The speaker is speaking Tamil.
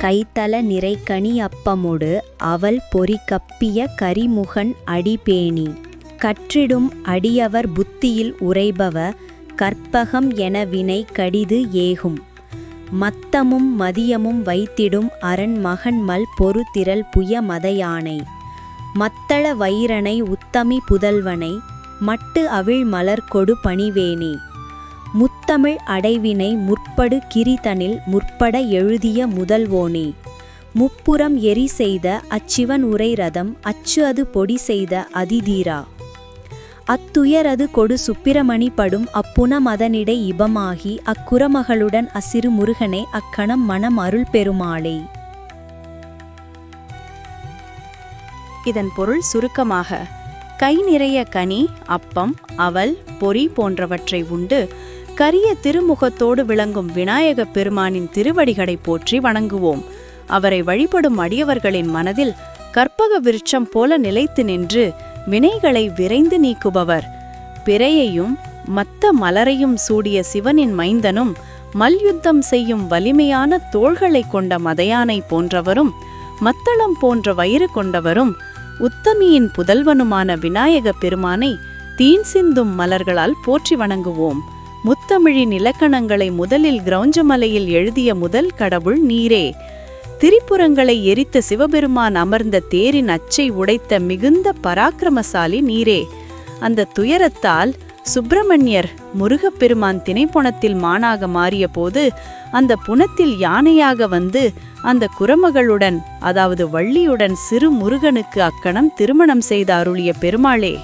கைத்தல நிறை கனி அப்பமொடு பொறி கப்பிய கரிமுகன் அடிபேணி. கற்றிடும் அடியவர் புத்தியில் உரைபவ கற்பகம் என வினை கடிது ஏகும். மத்தமும் மதியமும் வைத்திடும் அரண் மகன்மல் பொறு திரள் புய மதையானை. மத்தள வைரனை உத்தமி புதல்வனை மட்டு அவிழ் மலர் கொடு பணிவேணி. முத்தமிழ் அடைவினை முற்படு கிரிதனில் முற்பட எழுதிய முதல்வோனே. முப்புறம் எரி செய்த அச்சிவன் உரை ரதம் அச்சு அது பொடி செய்த அதிதீரா. அத்துயரது கொடு சுப்பிரமணி படும் அப்புன மதனிடை இபமாகி அக்குரமகளுடன் அசிறு முருகனை அக்கணம் மனம் அருள் பெருமாளே இதன் பொருள் சுருக்கமாக கை நிறைய கனி அப்பம் அவல் பொறி போன்றவற்றை உண்டு கரிய திருமுகத்தோடு விளங்கும் விநாயகப் பெருமானின் திருவடிகளை போற்றி வணங்குவோம். அவரை வழிபடும் அடியவர்களின் மனதில் கற்பக விருட்சம் போல நிலைத்து நின்று வினைகளை விரைந்து நீக்குபவர். பிறையையும் மத்த மலரையும் சூடிய சிவனின் மைந்தனும் மல்யுத்தம் செய்யும் வலிமையான தோள்களை கொண்ட மதையானை போன்றவரும் மத்தளம் போன்ற வயிறு கொண்டவரும் உத்தமியின் புதல்வனுமான விநாயக பெருமானை தீன் சிந்தும் மலர்களால் போற்றி வணங்குவோம். முத்தமிழின் இலக்கணங்களை முதலில் கிரௌஞ்சமலையில் எழுதிய முதல் கடவுள் நீரே. திரிபுரங்களை எரித்த சிவபெருமான் அமர்ந்த தேரின் அச்சை உடைத்த மிகுந்த பராக்கிரமசாலி நீரே. அந்த துயரத்தால் சுப்பிரமணியர் முருகப்பெருமான் திணைப்புணத்தில் மானாக மாறிய போது அந்த புனத்தில் யானையாக வந்து அந்த குரமகளுடன் அதாவது வள்ளியுடன் சிறு முருகனுக்கு அக்கணம் திருமணம் செய்த அருளிய பெருமாளே.